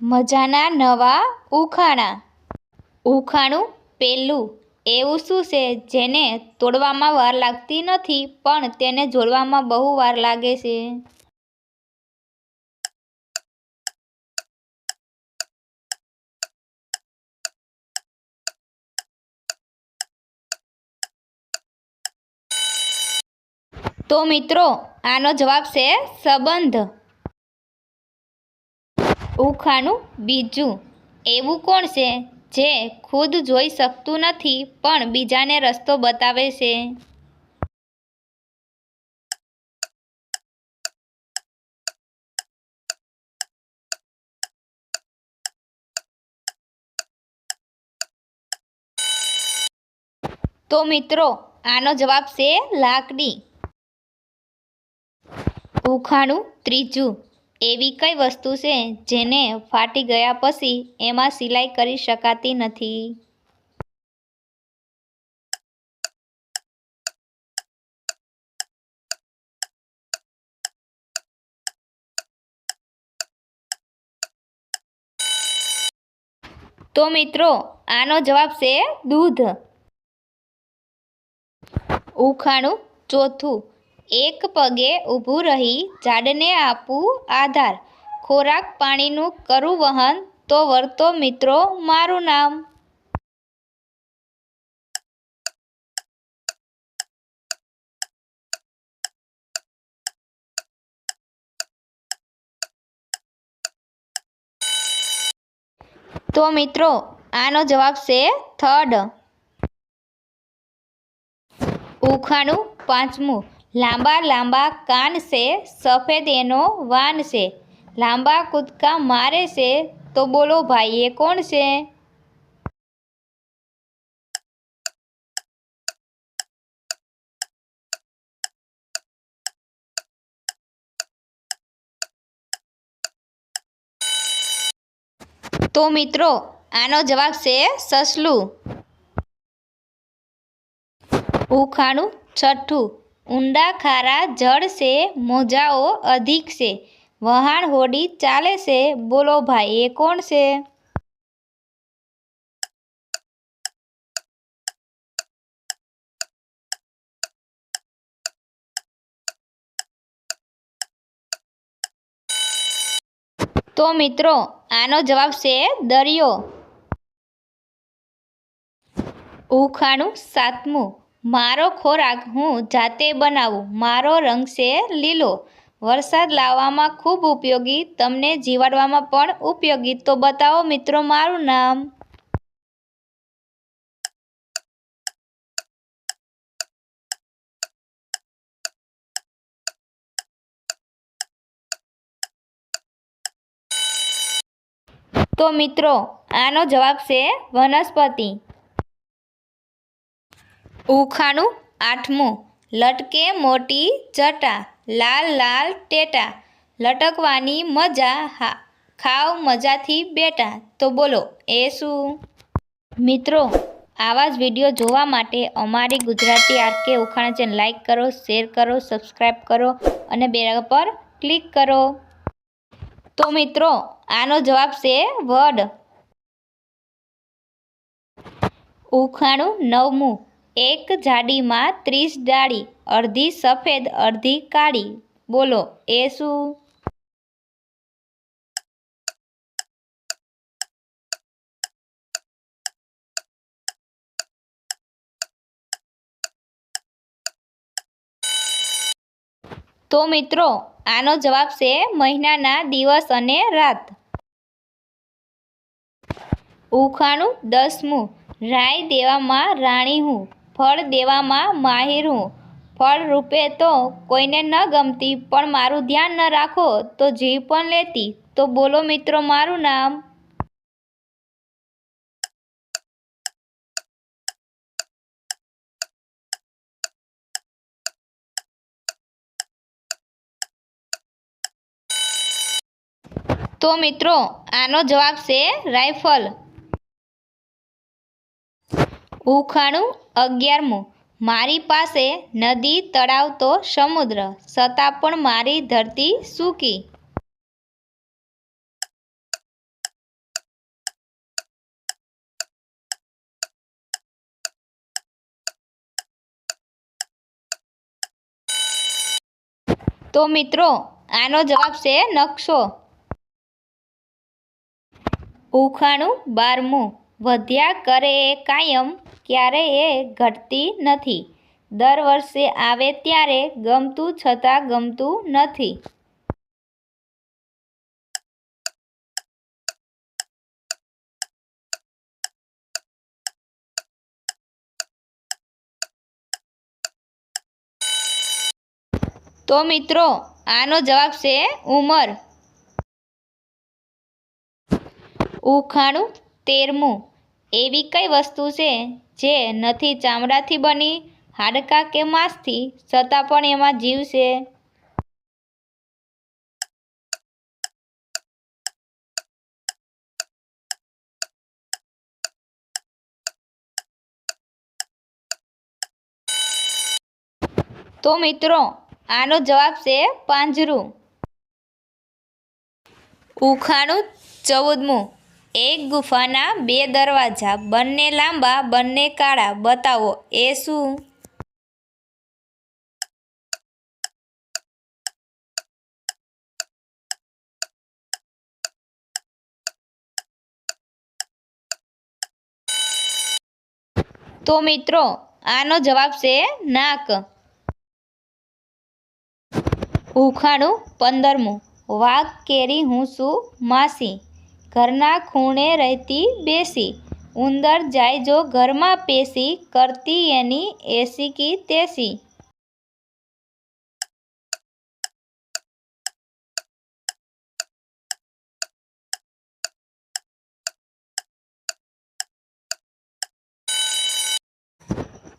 મજાના નવા ઉખાણા. ઉખાણું પહેલું એવું શું છે? જેને તોડવામાં વાર લાગતી નથી, પણ તેને જોડવામાં બહુ વાર લાગે છે. તો મિત્રો, આનો જવાબ છે સંબંધ. ઉખાણું બીજું. એવું કોણ છે જે ખુદ જોઈ શકતું નથી પણ બીજાને રસ્તો બતાવે છે? તો મિત્રો, આનો જવાબ છે લાકડી. ઉખાણું ત્રીજું. એવી કઈ વસ્તુ છે જેને ફાટી ગયા પછી એમાં સિલાઈ કરી શકાતી નથી? તો મિત્રો, આનો જવાબ છે દૂધ. ઉખાણું ચોથું. એક પગે ઊભું રહી ઝાડને આપું આધાર. ખોરાક પાણીનું કરું વહન, તો વર્તો મિત્રો મારું નામ. તો મિત્રો, આનો જવાબ છે થર્ડ. ઉખાણું પાંચમું. લાંબા લાંબા કાન છે, સફેદ એનો વાન છે. લાંબા કૂદકા મારે છે, તો બોલો ભાઈ એ કોણ છે? તો મિત્રો, આનો જવાબ છે સસલું. ઉખાણું, છઠ્ઠું. ઊંડા ખારા જળ છે, મોજાઓ અધિક છે. વહાણ હોડી ચાલે છે. બોલો ભાઈ, એ કોણ છે? તો મિત્રો, આનો જવાબ છે દરિયો. ઉખાણું સાતમું. મારો ખોરાક હું જાતે બનાવું. મારો રંગ છે લીલો. વરસાદ લાવવામાં ખૂબ ઉપયોગી, તમને જીવાડવામાં પણ ઉપયોગી. તો બતાવો મિત્રો મારું નામ. તો મિત્રો, આનો જવાબ છે વનસ્પતિ. ઉખાણું આઠમું. લટકે મોટી જટા લાલ લાલ ટેટા. લટકવાની મજા હા, ખાવ મજાથી બેટા. તો બોલો, એ શું? મિત્રો, આવા જ વીડિયો જોવા માટે અમારી ગુજરાતી આરકે ઉખાણા ચેનલ લાઇક કરો, શેર કરો સબસ્ક્રાઈબ કરો અને બે પર ક્લિક કરો. તો મિત્રો, આનો જવાબ છે વડ. ઉખાણું નવમું. એક જાડીમાં ત્રીસ ડાળી, અડધી સફેદ, અડધી કાળી. બોલો, એ શું? તો મિત્રો, આનો જવાબ છે મહિનાના દિવસ અને રાત. ઉખાણું દસમું. રાય દેવામાં રાણી હું. ફળ દેવામાં માહિર. હું ફળ રૂપે તો કોઈને ન ગમતી, પણ મારું ધ્યાન ન રાખો તો જીવ પણ લેતી. તો બોલો મિત્રો, મારું નામ? તો મિત્રો, આનો જવાબ છે રાઇફલ ઉખાણું અગિયારમું. મારી પાસે નદી તળાવ તો સમુદ્ર, છતાં પણ મારી ધરતી સૂકી. તો મિત્રો, આનો જવાબ છે નકશો. ઉખાણું બારમું. વધ્યા કરે એ કાયમ ક્યારે એ ઘટતી નથી. દર વર્ષે આવે ત્યારે ગમતું છતાં ગમતું નથી. તો મિત્રો, આનો જવાબ છે ઉંમર. ઉખાણું તેરમું. એવી કઈ વસ્તુ છે જે નથી ચામડાથી બની, હાડકાં કે માંસથી? છતાં પણ એમાં જીવ છે. તો મિત્રો, આનો જવાબ છે પાંજરું. ઉખાણું ચૌદમું. એક ગુફાના બે દરવાજા, બંને લાંબા, બંને કાળા. બતાવો, એ શું? તો મિત્રો, આનો જવાબ છે નાક. ઉખાણું પંદરમું. વાઘ કેરી હું શું માસી. ઘરના ખૂણે રહેતી બેસી. ઉંદર જાય જો ઘરમાં પેસી કરતી એની એસી કી તેસી.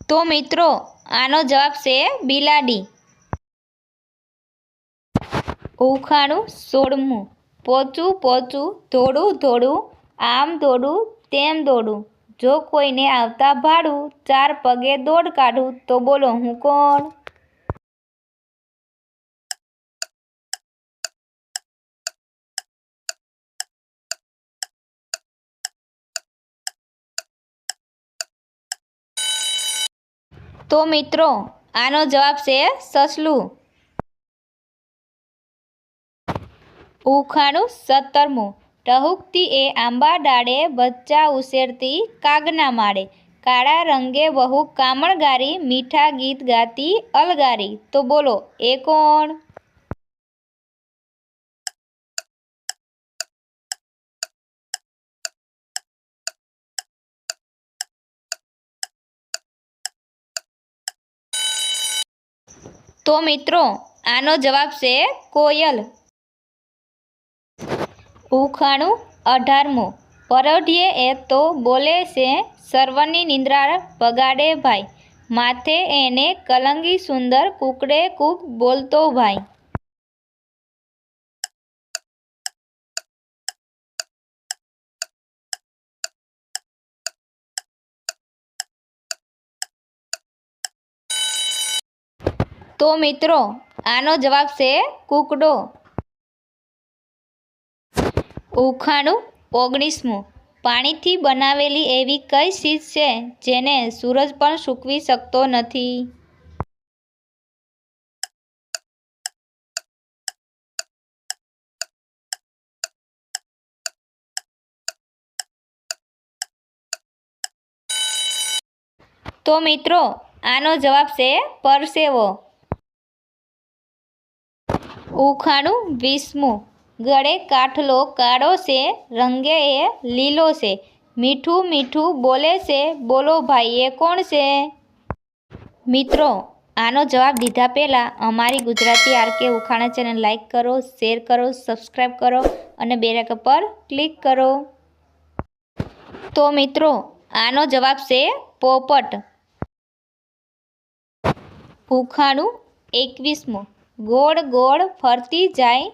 તો મિત્રો, આનો જવાબ છે બિલાડી. ઉખાણું સોળમું. પોચું પોચું, ધોળું ધોળું, આમ દોડું તેમ દોડું જો કોઈને આવતા ભાડું, ચાર પગે દોડ કાઢું, તો બોલો હું કોણ? તો મિત્રો, આનો જવાબ છે સસલું. ઉખાણું સત્તરમું. ટહુકતી એ આંબા ડાળે બચ્ચા ઉછેરતી કાગના માળે. કાળા રંગે બહુ કામણગારી મીઠા ગીત ગાતી અલગારી. તો બોલો, એ કોણ? તો મિત્રો, આનો જવાબ છે કોયલ. ઉખાણું અઢારમું. પરોઢિયે એ તો બોલે છે, સર્વની નિંદ્રા બગાડે ભાઈ. માથે એને કલંગી સુંદર કુકડે કૂક બોલતો ભાઈ. તો મિત્રો, આનો જવાબ છે કુકડો. ઉખાણું ઓગણીસમું. પાણીથી બનાવેલી એવી કઈ ચીજ છે જેને સૂરજ પણ સૂકવી શકતો નથી? તો મિત્રો, આનો જવાબ છે પરસેવો. ઉખાણું વીસમું. ગળે કાઠલો કાળો છે, રંગે એ લીલો છે. મીઠું મીઠું બોલે છે, બોલો ભાઈ, એ કોણ છે? મિત્રો, આનો જવાબ દીધા પહેલાં અમારી ગુજરાતી આરકે ઉખાણા ચેનલ લાઈક કરો, શેર કરો સબસ્ક્રાઈબ કરો અને બેરેક પર ક્લિક કરો. તો મિત્રો, આનો જવાબ છે પોપટ. ઉખાણું એકવીસમું. ગોળ ગોળ ફરતી જાય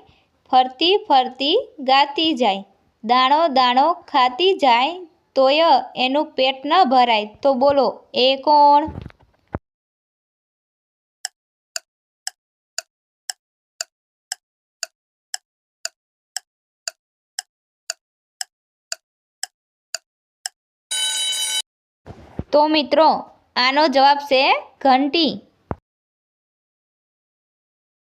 ફરતી ફરતી ગાતી જાય. દાણો દાણો ખાતી જાય તોય એનું પેટ ન ભરાય. તો બોલો, એ કોણ? તો મિત્રો, આનો જવાબ છે ઘંટી.